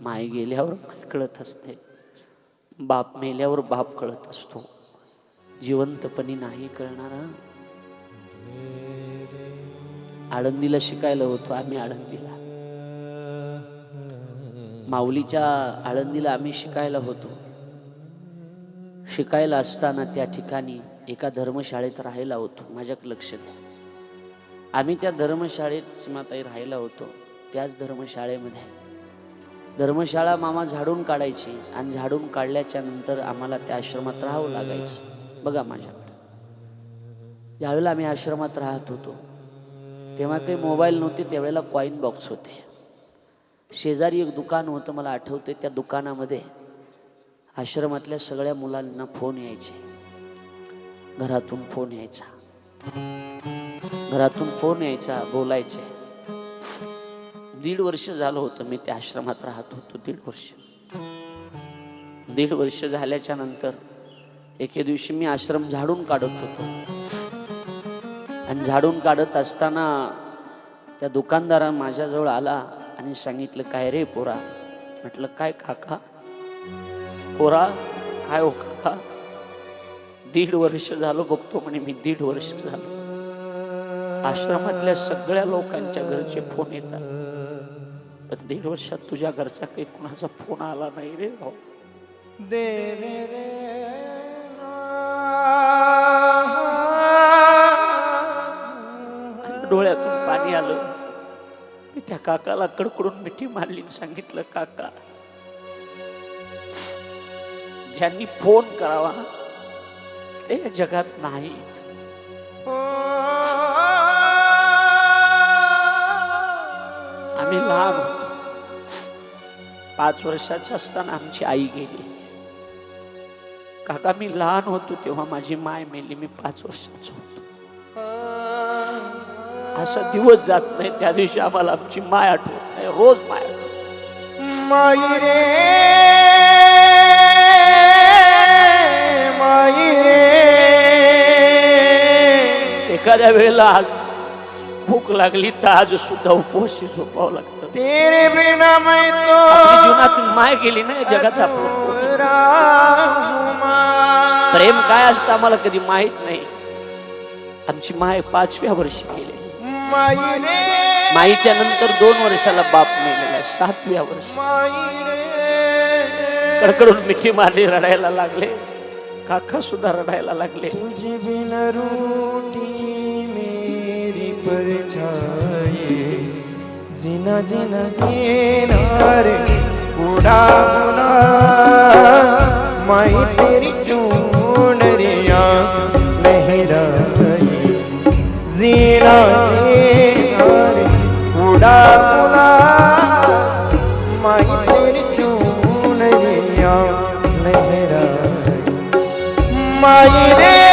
माय गेल्यावर माय कळत असते. बाप मेल्यावर बाप कळत असतो. जिवंतपणी नाही कळणारा. आळंदीला शिकायला होतो आम्ही आळंदीला. माऊलीच्या आळंदीला आम्ही शिकायला होतो. शिकायला असताना त्या ठिकाणी एका धर्मशाळेत राहायला होतो. माझ्या लक्ष द्या. आम्ही त्या धर्मशाळेत सीमाताई राहायला होतो. त्याच धर्मशाळेमध्ये. धर्मशाळा मामा झाडून काढायची आणि झाडून काढल्याच्या नंतर आम्हाला त्या आश्रमात राहावं लागायचं. बघा माझ्याकडे. ज्यावेळेला आम्ही आश्रमात राहत होतो तेव्हा काही मोबाईल नव्हते त्यावेळेला कॉईन बॉक्स होते. शेजारी एक दुकान होतं मला आठवते त्या दुकानामध्ये आश्रमातल्या सगळ्या मुलांना फोन यायचे. घरातून फोन यायचा. घरातून फोन यायचा बोलायचे. दीड वर्ष झालं होतं मी त्या आश्रमात राहत होतो दीड वर्ष. दीड वर्ष झाल्याच्यानंतर एके दिवशी मी आश्रम झाडून काढत होतो. आणि झाडून काढत असताना त्या दुकानदारा माझ्याजवळ आला आणि सांगितलं काय रे पोरा? म्हटलं काय काका? पोरा? काय हो काका? दीड वर्ष झालं बघतो म्हणे मी दीड वर्ष झालं. आश्रमातल्या सगळ्या लोकांच्या घरचे फोन येतात. पण दीड वर्षात तुझ्या घरचा काही कुणाचा फोन आला नाही रे भाऊ. दे रे रे. डोळ्यातून पाणी आलं. मी त्या काकाला कडकडून मिठी मारली सांगितलं काका ज्यांनी फोन करावा ते जगात नाहीत. आम्ही लहान पाच वर्षाचे असताना आमची आई गेली. काका मी लहान होतो तेव्हा माझी माय मेली मी पाच वर्षाचा होतो. असा दिवस जात नाही त्या दिवशी आम्हाला आमची माय आठवत नाही रोज माय आठवत माई रे माई रे. एखाद्या वेळेला आज भूक लागली तर आज सुद्धा उपवासी झोपावं लागतं. तेरे बिना मैं तो जीवनातून माय गेली ना जगात. प्रेम काय असतं आम्हाला कधी माहीत नाही. आमची माय पाचव्या वर्षी गेलेली. माईच्या नंतर दोन वर्षाला बाप मेलेला सातव्या वर्षी. कडकडून मिठी मारली रडायला लागले. काका सुद्धा रडायला लागले. तुझे बिन रूठी मेरी परछाई जिन जिन जीना रे बूढ़ा बुना माई तेरी चूनरिया लहराई जीना जीना रे बूढ़ा बुना माई तेरी चूनरिया लहराई माई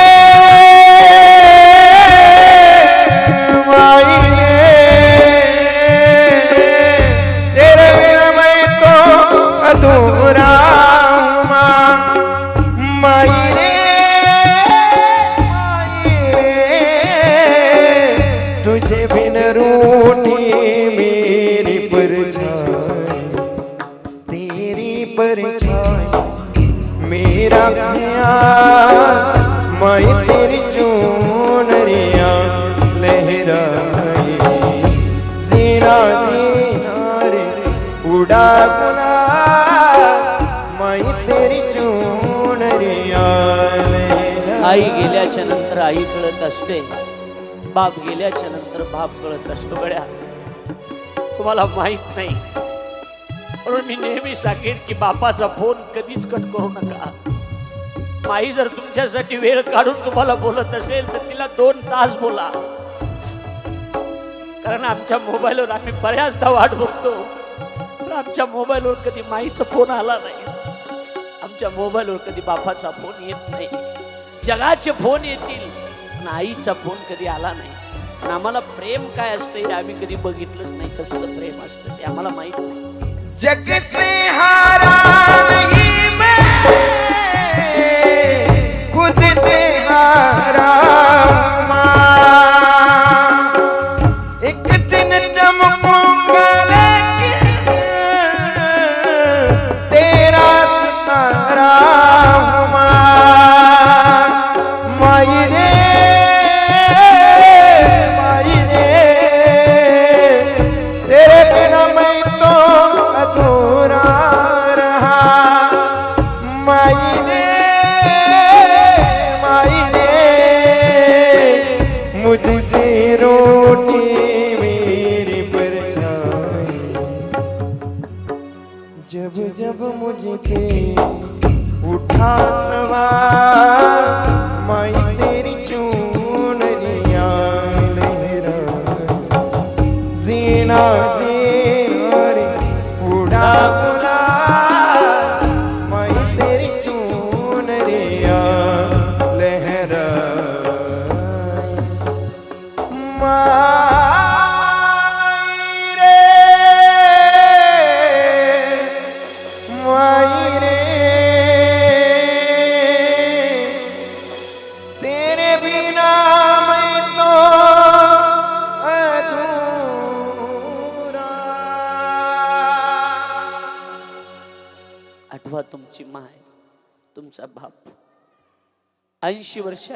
असते. बाप गेल्याच्यानंतर बाप कळत असतो गड्या. तुम्हाला माहीत नाही. म्हणून मी नेहमी सांगेन की बापाचा फोन कधीच कट करू नका. माई जर तुमच्यासाठी वेळ काढून तुम्हाला बोलत असेल तर तिला दोन तास बोला. कारण आमच्या मोबाईलवर आम्ही बऱ्याचदा वाट बघतो. पण आमच्या मोबाईलवर कधी माईचा फोन आला नाही. आमच्या मोबाईलवर कधी बापाचा फोन येत नाही. जगाचे फोन येतील. पण आईचा फोन कधी आला नाही. पण आम्हाला प्रेम काय असतं हे आम्ही कधी बघितलंच नाही. कसलं प्रेम असतं ते आम्हाला माहीत नाही. जग से हारा जीना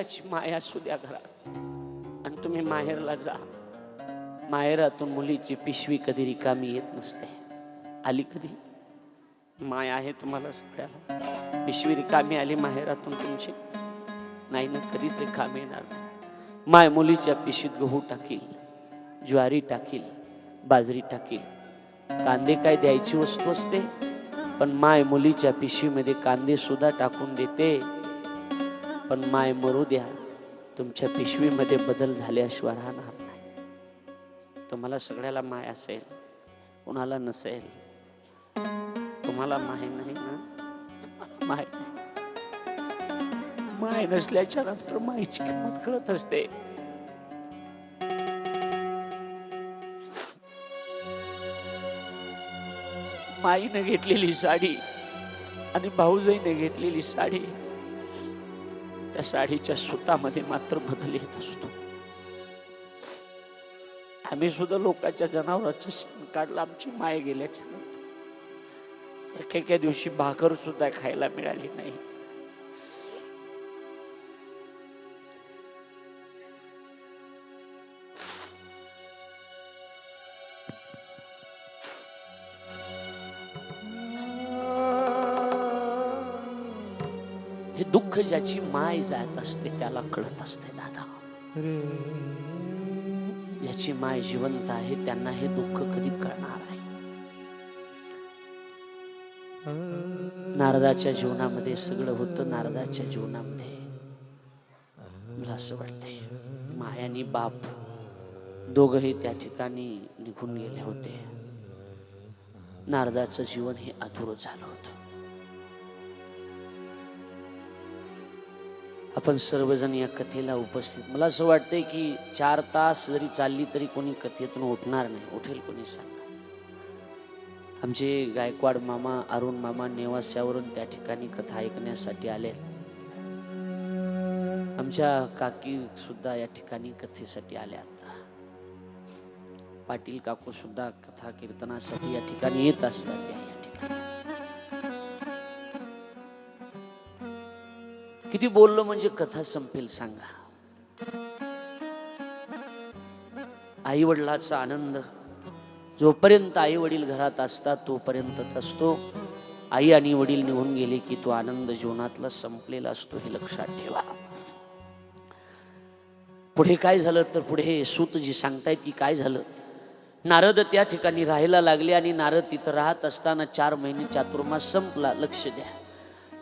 ऐंशी माया असू द्या घरात. आणि तुम्ही माहेरला जा. माहेरातून मुलीची पिशवी कधी रिकामी येत नसते. आली कधी? माया आहे तुम्हाला सगळ्याला. पिशवी रिकामी आली माहेरातून तुमची? नाही ना कधीच रिकामी येणार माय मुलीच्या पिशवीत गहू टाकील ज्वारी टाकील बाजरी टाकील. कांदे काय द्यायची वस्तू असते? पण माय मुलीच्या पिशवीमध्ये कांदे सुद्धा टाकून देते. पण माय मरू द्या. तुमच्या पिशवीमध्ये बदल झाल्याशिवाय राहणार नाही. तुम्हाला सगळ्याला माय असेल कुणाला नसेल. तुम्हाला माय नाही ना? माय नाही. माय नसल्याच्या नंतर मायची किंमत कळत असते. माईनं घेतलेली साडी आणि भाऊजाईने घेतलेली साडी त्या साडीच्या सुतामध्ये मात्र बदल येत असतो. आम्ही सुद्धा लोकांच्या जनावरांचं शेण काढलं आमची माय गेल्याच्यानंतर. काही काही दिवशी भाकर सुद्धा खायला मिळाली नाही. दुःख ज्याची माय जात असते त्याला कळत असते दादा ज्याची माय जिवंत आहे त्यांना हे दुःख कधी कळणार आहे नारदाच्या जीवनामध्ये सगळं होतं नारदाच्या जीवनामध्ये मला असं वाटतंय मायानी बाप दोघही त्या ठिकाणी निघून गेले होते नारदाचं जीवन हे अधुरं झालं होतं आपण सर्वजण या कथेला उपस्थित. मला असं वाटतंय की चार तास जरी चालली तरी कोणी कथेतून उठणार नाही. उठेल कोणी सांगा. आमचे गायकवाड मामा अरुण मामा नेवास्यावरून त्या ठिकाणी कथा ऐकण्यासाठी आले आमच्या काकी सुद्धा या ठिकाणी कथेसाठी आल्या आता पाटील काकू सुद्धा कथा कीर्तनासाठी या ठिकाणी येत असतात. किती बोललो म्हणजे कथा संपेल सांगा. आई वडिलाचा आनंद जोपर्यंत आई वडील घरात असतात तोपर्यंतच असतो. आई आणि वडील निघून गेले की तो आनंद जीवनातला संपलेला असतो हे लक्षात ठेवा. पुढे काय झालं तर पुढे सूत जी सांगतायत की काय झालं? नारद त्या ठिकाणी राहायला लागले आणि नारद तिथं राहत असताना चार महिने चातुर्मास संपला. लक्ष द्या.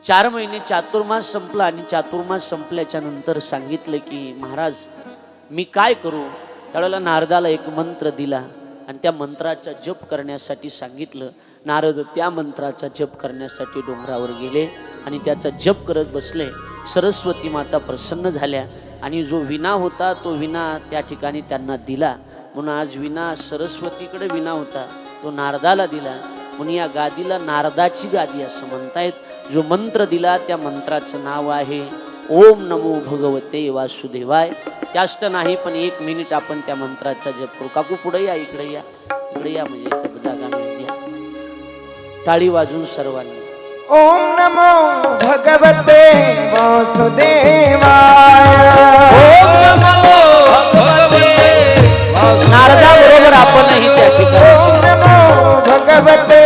चार महिने चातुर्मास संपला आणि चातुर्मास संपल्याच्या नंतर सांगितलं की महाराज मी काय करू? त्यावेळेला नारदाला एक मंत्र दिला आणि त्या मंत्राचा जप करण्यासाठी सांगितलं. नारद त्या मंत्राचा जप करण्यासाठी डोंगरावर गेले आणि त्याचा जप करत बसले. सरस्वती माता प्रसन्न झाल्या आणि जो विना होता तो विना त्या ठिकाणी त्यांना दिला. म्हणून आज विना सरस्वतीकडे विना होता तो नारदाला दिला. म्हणून या गादीला नारदाची गादी असं म्हणतायत. जो मंत्र दिला त्या मंत्राचं नाव आहे ओम नमो भगवते वासुदेवाय. जास्त नाही पण एक मिनिट आपण त्या मंत्राचा जप करू. काकू पुढे या इकडे या. इकडे या म्हणजे इथं जागा मिळते टाळी वाजून सर्वांनी. ओम नमो भगवते वासुदेवाय. नारदा बरोबर आपणही त्या ओम ठिकाणी नमो भगवते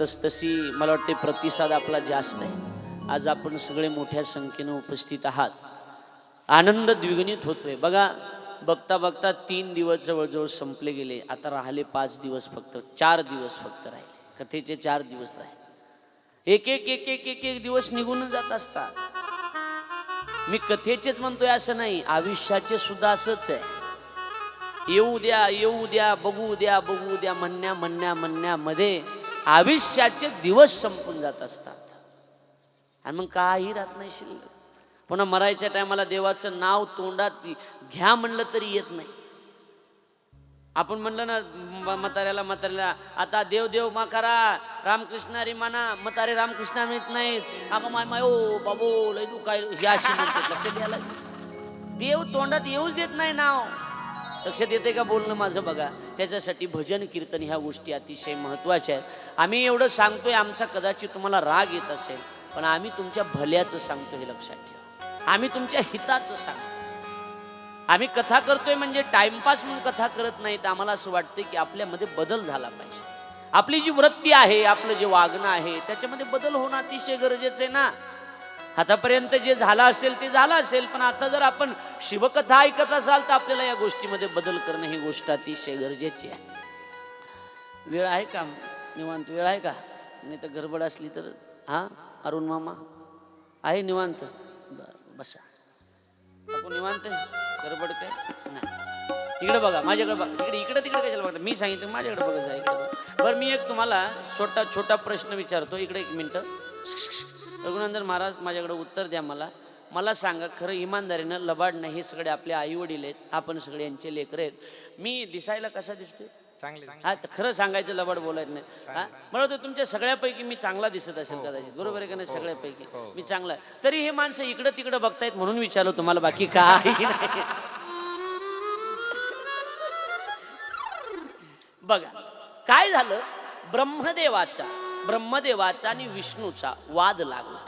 तसतशी मला वाटते प्रतिसाद आपला जास्त आहे. आज आपण सगळे मोठ्या संख्येनं उपस्थित आहात. आनंद द्विगुणित होतोय. बघा बघता बघता तीन दिवस जवळजवळ संपले गेले. आता राहिले पाच दिवस फक्त. चार दिवस फक्त राहिले. कथेचे चार दिवस राहिले. एक एक एक एक एक एक दिवस निघून जात असतात. मी कथेचेच म्हणतोय असं नाही. आयुष्याचे सुद्धा असंच आहे. येऊ द्या येऊ द्या बघू द्या बघू द्या म्हणण्या म्हणण्या म्हणण्यामध्ये आयुष्याचे दिवस संपून जात असतात. आणि मग काही राहत नाही शिल्लक. पुन्हा मरायच्या टायमाला देवाचं नाव तोंडात घ्या म्हणलं तरी येत नाही. आपण म्हणलं ना म्हाताऱ्याला म्हाताऱ्याला आता देव देव मा करा रामकृष्ण हरी माना म्हातारे रामकृष्ण म्हणत नाहीत. आपण माय माय ओ बाबो लय तू काय हे अशी म्हणते द्यायला देव तोंडात येऊच देत नाही नाव. लक्षात येते का बोलणं माझं? बघा त्याच्यासाठी भजन कीर्तन ह्या गोष्टी अतिशय महत्त्वाच्या आहेत. आम्ही एवढं सांगतोय आमचा कदाचित तुम्हाला राग येत असेल पण आम्ही तुमच्या भल्याचं सांगतो हे लक्षात ठेवा. आम्ही तुमच्या हिताचं सांगतो आम्ही कथा करतोय म्हणजे टाइमपास म्हणून कथा करत नाही तर आम्हाला असं वाटतं की आपल्यामध्ये बदल झाला पाहिजे. आपली जी वृत्ती आहे आपलं जे वागणं आहे त्याच्यामध्ये बदल होणं अतिशय गरजेचं आहे ना? आतापर्यंत जे झालं असेल ते झालं असेल पण आता जर आपण शिवकथा ऐकत असाल तर आपल्याला या गोष्टीमध्ये बदल करणं ही गोष्ट अतिशय गरजेची आहे. वेळ आहे का? निवांत वेळ आहे का? नाही तर गडबड असली तर हां अरुण मामा? आहे निवांत? बरं बसा. बापू निवांत आहे? गडबड काय? नाही. इकडे बघा माझ्याकडे बघा. इकडे इकडे तिकडे कशाला बघता? मी सांगितलं माझ्याकडे बघा जा इकडे बरं मी एक तुम्हाला छोटा छोटा प्रश्न विचारतो. इकडे एक मिनटं. रघुनंदन महाराज माझ्याकडे उत्तर द्या मला. मला सांगा खरं इमानदारीनं लबाड नाही हे सगळे आपले आई वडील आहेत आपण सगळे यांचे लेकर आहेत. मी दिसायला कसा दिसतोय? चांगले हा खरं सांगायचं लबाड बोलायचं नाही. हा तुमच्या सगळ्यापैकी मी चांगला दिसत असेल कदाचित. बरोबर आहे का नाही? सगळ्यापैकी. मी चांगला. आहे. तरी हे माणसं इकडं तिकडं बघतायत म्हणून विचारलो तुम्हाला बाकी काही नाही. बघा काय झालं? ब्रह्मदेवाचा ब्रह्मदेवाचा आणि विष्णूचा वाद लागला.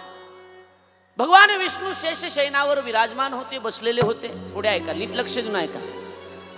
भगवान विष्णू शेषशयनावर विराजमान होते बसलेले होते. पुढे ऐका नीट लक्ष देऊन ऐका.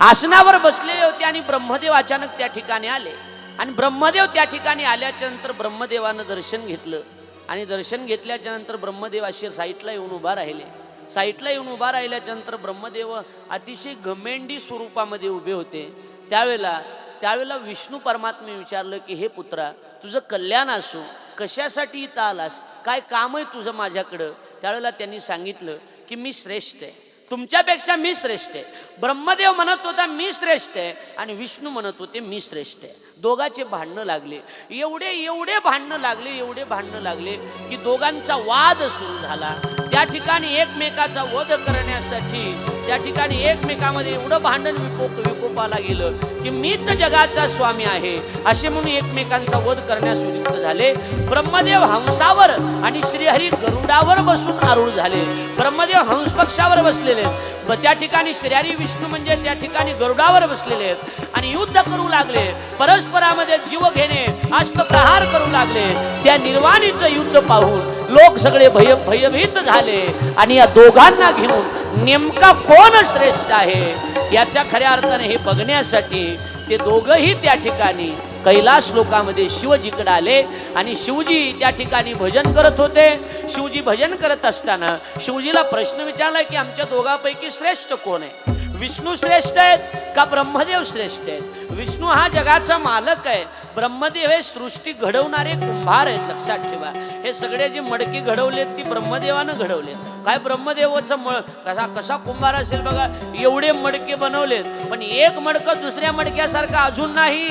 आसनावर बसलेले होते आणि ब्रह्मदेव अचानक त्या ठिकाणी आले. आणि ब्रह्मदेव त्या ठिकाणी आल्याच्यानंतर ब्रह्मदेवानं दर्शन घेतलं. आणि दर्शन घेतल्याच्या नंतर ब्रह्मदेव असे साईटला येऊन उभा राहिले. साईटला येऊन उभा राहिल्याच्या नंतर ब्रह्मदेव अतिशय घमेंडी स्वरूपामध्ये उभे होते. त्यावेळेला त्यावेळेला विष्णू परमात्मे विचारलं की हे पुत्रा तुझं कल्याण असो कशासाठी इथं आलास काय काम आहे तुझं माझ्याकडं? त्यावेळेला त्यांनी सांगितलं की मी श्रेष्ठ आहे. तुमच्यापेक्षा मी श्रेष्ठ आहे. ब्रह्मदेव म्हणत होता मी श्रेष्ठ आहे आणि विष्णू म्हणत होते मी श्रेष्ठ आहे. दोघाचे भांडणं लागले. एवढे एवढे भांडणं लागले एवढे भांडणं लागले की दोघांचा वाद सुरू झाला. त्या ठिकाणी एकमेकाचा वध करण्यासाठी त्या ठिकाणी एकमेकामध्ये एवढं भांडण विकोप विकोपाला गेलं. की मीच जगाचा स्वामी आहे. असे म्हणून एकमेकांचा वध करण्यास उद्युक्त झाले. ब्रह्मदेव हंसावर आणि श्रीहरी गरुडावर बसून आरूढ झाले. ब्रह्मदेव हंस पक्षावर बसलेले. आहेत. व त्या ठिकाणी श्रीहरी विष्णू म्हणजे त्या ठिकाणी गरुडावर बसलेले. आहेत आणि युद्ध करू लागले. परस्परामध्ये जीव घेणे अष्टप्रहार करू लागले. त्या निर्वाणीचं युद्ध पाहून लोक सगळे भय भयभीत झाले. आणि या दोघांना घेऊन नेमका कोण श्रेष्ठ आहे? याच्या खऱ्या अर्थाने हे बघण्यासाठी ते दोघंही त्या ठिकाणी कैलास लोकामध्ये शिवजीकडे आले आणि शिवजी त्या ठिकाणी भजन करत होते. शिवजी भजन करत असताना शिवजीला प्रश्न विचारला की आमच्या दोघांपैकी श्रेष्ठ कोण आहे? विष्णू श्रेष्ठ आहेत का ब्रह्मदेव श्रेष्ठ आहेत? विष्णू हा जगाचा मालक आहे. ब्रह्मदेव हे सृष्टी घडवणारे कुंभार आहेत लक्षात ठेवा. हे सगळे जे मडके घडवलेत ती ब्रह्मदेवानं घडवले काय ब्रह्मदेवाचं मळ? कसा कसा कुंभार असेल बघा. एवढे मडके बनवलेत पण एक मडकं दुसऱ्या मडक्यासारखं अजून नाही.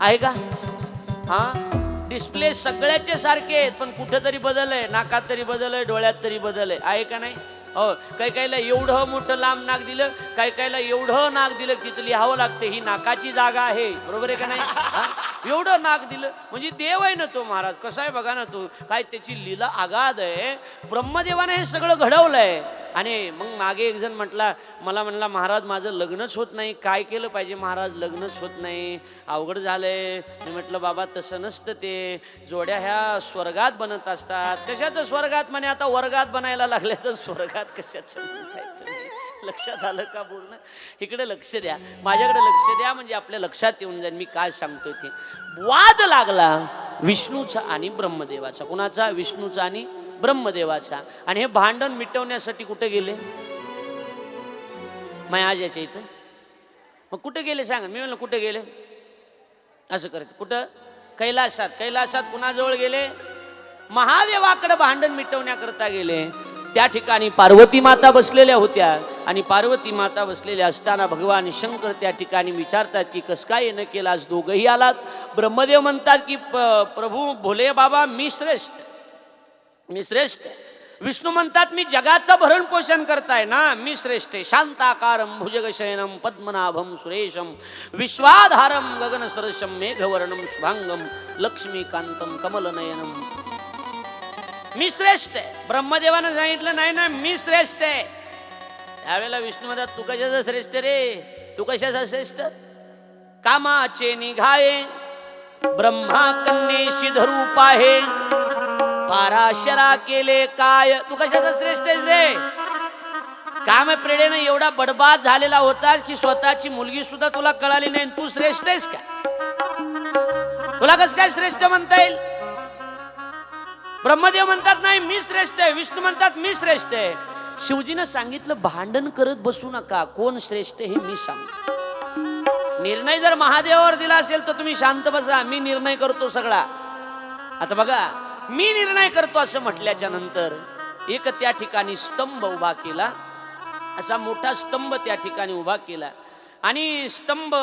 आहे का? हा? डिस्प्ले सगळ्याचे सारखे आहेत पण कुठं तरी बदल आहे नाकात तरी बदल आहे डोळ्यात तरी बदल आहे का नाही? हो काही काहीला एवढं मोठं लांब नाक दिलं काही काहीला एवढं नाक दिलं की लिहावं लागतं ही नाकाची जागा आहे. बरोबर आहे का नाही? एवढं नाक दिलं. म्हणजे देव आहे ना तो महाराज. कसा आहे बघा ना तो? काय त्याची लीला आगाध आहे. ब्रह्मदेवाने हे सगळं घडवलंय. आणि मग मागे एक जण म्हटला मला म्हणला महाराज माझं लग्नच होत नाही. काय केलं पाहिजे महाराज? लग्नच होत नाही. अवघड झालंय. मी म्हटलं बाबा तसं नसतं ते. जोड्या ह्या स्वर्गात बनत असतात. कशाचं स्वर्गात? म्हणे आता वर्गात बनायला लागले तर स्वर्गात कशाचं? लक्षात आलं का बोलणं? इकडे लक्ष द्या. माझ्याकडे लक्ष द्या. म्हणजे आपल्या लक्षात येऊन जाईल मी काय सांगतोय ते. वाद लागला. विष्णूचा आणि ब्रह्मदेवाचा. कुणाचा? विष्णूचा आणि ब्रह्मदेवाचा. आणि हे भांडण मिटवण्यासाठी कुठे गेले? आज याच्या इथं. मग कुठे गेले सांगा? मी म्हणलं कुठे गेले? असं करत. कुठं? कैलासात. कैलासात कुणाजवळ गेले? महादेवाकडे भांडण मिटवण्याकरता गेले. त्या ठिकाणी पार्वती माता बसलेल्या होत्या. आणि पार्वती माता बसलेल्या असताना भगवान शंकर त्या ठिकाणी विचारतात की कस काय येणं केलं? आज दोघंही आलात? ब्रह्मदेव म्हणतात की प- प्रभू भोले बाबा मी श्रेष्ठ. मी श्रेष्ठ. विष्णू म्हणतात मी जगाचं भरण पोषण करताय ना मी श्रेष्ठ आहे. शांताकारम भुजगशयनम पद्मनाभम सुरेशम विश्वाधारम गगन सरसम मेघवर्णम शुभांगम लक्ष्मीकांतम कमलनयनम मी श्रेष्ठ आहे. ब्रह्मदेवानं सांगितलं नाही ना मी श्रेष्ठ आहे. त्यावेळेला विष्णू म्हणतात तू कशाचा श्रेष्ठ रे? तू कशाचा श्रेष्ठ? कामाचे निघाये ब्रह्मा कन्येशी धरू पाहे पाराशरा केले काय? तू कशाचा श्रेष्ठ आहेस रे? काम प्रेडेनं एवढा बडबाद झालेला होता की स्वतःची मुलगी सुद्धा तुला कळाली नाही तू श्रेष्ठ आहेस का तुला कस काय श्रेष्ठ म्हणता येईल? ब्रह्मदेव म्हणतात नाही मी श्रेष्ठ आहे. विष्णू म्हणतात मी श्रेष्ठ आहे. शिवजीनं सांगितलं भांडण करत बसू नका. कोण श्रेष्ठ हे मी सांगतो. निर्णय जर महादेवावर दिला असेल तर तुम्ही शांत बसा. मी निर्णय करतो सगळा. आता बघा मी निर्णय करतो असं म्हटल्याच्या नंतर एक त्या ठिकाणी स्तंभ उभा केला. असा मोठा स्तंभ त्या ठिकाणी उभा केला. आणि स्तंभ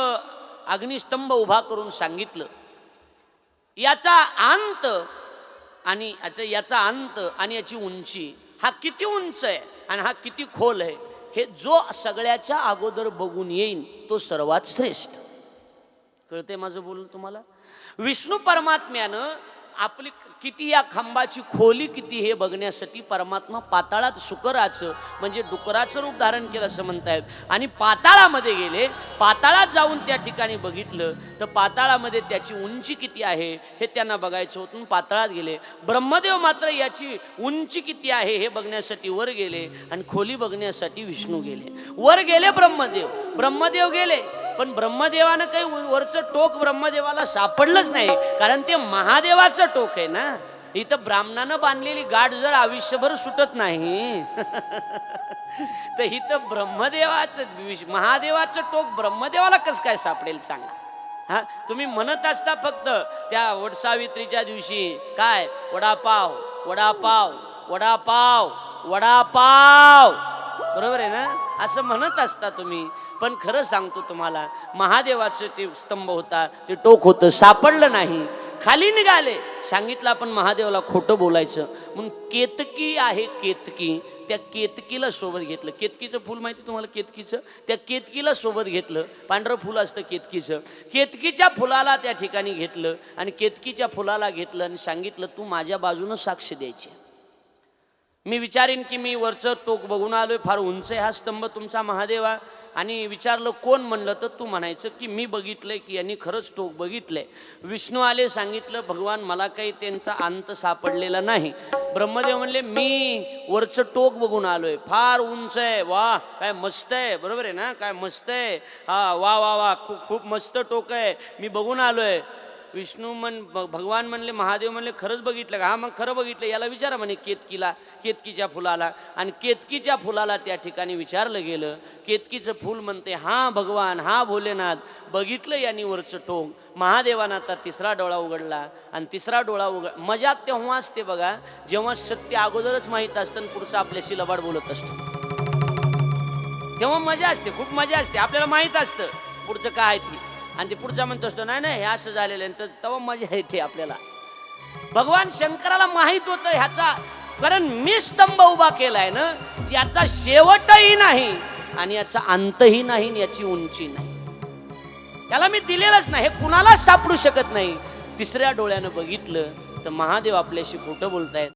अग्निस्तंभ उभा करून सांगितलं. याचा अंत आणि याचा याचा अंत आणि याची उंची हा किती उंच आहे आणि हा किती खोल आहे हे जो सगळ्याच्या अगोदर बघून येईन तो सर्वात श्रेष्ठ. कळते माझं बोल तुम्हाला? विष्णू परमात्म्यानं आपली किती या खांबाची खोली किती हे बघण्यासाठी परमात्मा पाताळात शुकराचं म्हणजे डुकराचं रूप धारण केलं असं म्हणतायत. आणि पाताळामध्ये गेले पाताळात जाऊन त्या ठिकाणी बघितलं तर पाताळामध्ये त्याची उंची किती आहे हे त्यांना बघायचं होतं पाताळात गेले. ब्रह्मदेव मात्र याची उंची किती आहे हे बघण्यासाठी वर गेले आणि खोली बघण्यासाठी विष्णू गेले. वर गेले ब्रह्मदेव. ब्रह्मदेव गेले. पण ब्रह्मदेवानं काही वरचं टोक ब्रह्मदेवाला सापडलंच नाही कारण ते महादेवाचं टोक आहे ना. इथं ब्राह्मणानं बांधलेली गाठ जर आयुष्यभर सुटत नाही तर इथं ब्रह्मदेवाचं महादेवाचं टोक ब्रह्मदेवाला कसं काय सापडेल सांगा? हा? तुम्ही म्हणत असता फक्त त्या वटसावित्रीच्या दिवशी काय? वडापाव वडापाव वडापाव वडापाव. बरोबर आहे ना? असं म्हणत असता तुम्ही. पण खरं सांगतो तुम्हाला महादेवाचं ते स्तंभ होता ते टोक होतं सापडलं नाही. खाली निघाले. सांगितलं आपण महादेवाला खोटं बोलायचं. म्हणून केतकी आहे केतकी. त्या केतकीला सोबत घेतलं. केतकीचं फूल माहिती तुम्हाला केतकीचं? त्या केतकीला सोबत घेतलं. पांढरं फुल असतं केतकीचं. केतकीच्या फुलाला त्या ठिकाणी घेतलं आणि केतकीच्या फुलाला घेतलं आणि सांगितलं तू माझ्या बाजूनं साक्ष द्यायची मी विचारीन की मी वरचं टोक बघून आलोय फार उंच आहे हा स्तंभ तुमचा महादेवा. आणि विचारलं कोण म्हणलं? तर तू म्हणायचं की मी बघितलंय की यांनी खरंच टोक बघितलंय. विष्णू आले सांगितलं भगवान मला काही त्यांचा अंत सापडलेला नाही. ब्रह्मदेव म्हणले मी वरचं टोक बघून आलोय. फार उंच आहे. वा काय मस्त आहे. बरोबर आहे ना? काय मस्त आहे. हा वा वा वा खूप खूप मस्त टोक आहे. मी बघून आलोय. विष्णू म्हण भगवान म्हणले महादेव म्हणले खरंच बघितलं का? हा मग खरं बघितलं याला विचारा म्हणे केतकीला केतकीच्या फुलाला. आणि केतकीच्या फुलाला त्या ठिकाणी विचारलं गेलं केतकीचं फूल म्हणते हा भगवान हा भोलेनाथ. बघितलं यांनी वरचं टोक महादेवानं आता तिसरा डोळा उघडला. आणि तिसरा डोळा उघड मजा तेव्हा असते बघा जेव्हा सत्य अगोदरच माहीत असतं आणि पुढचं आपल्याशी लबाड बोलत असतो. तेव्हा मजा असते खूप मजा असते आपल्याला माहीत असतं पुढचं काय ती. आणि ते पुढचा म्हणतो असतो नाही नाही हे असं झालेलं आहे. तर तेव्हा मजा येते आपल्याला. भगवान शंकराला माहीत होतं ह्याचा कारण मी स्तंभ उभा केलाय ना याचा शेवटही नाही आणि याचा अंतही नाही आणि याची उंची नाही. त्याला मी दिलेलंच नाही हे कुणालाच सापडू शकत नाही. तिसऱ्या डोळ्यानं बघितलं तर महादेव आपल्याशी खोटं बोलतायत.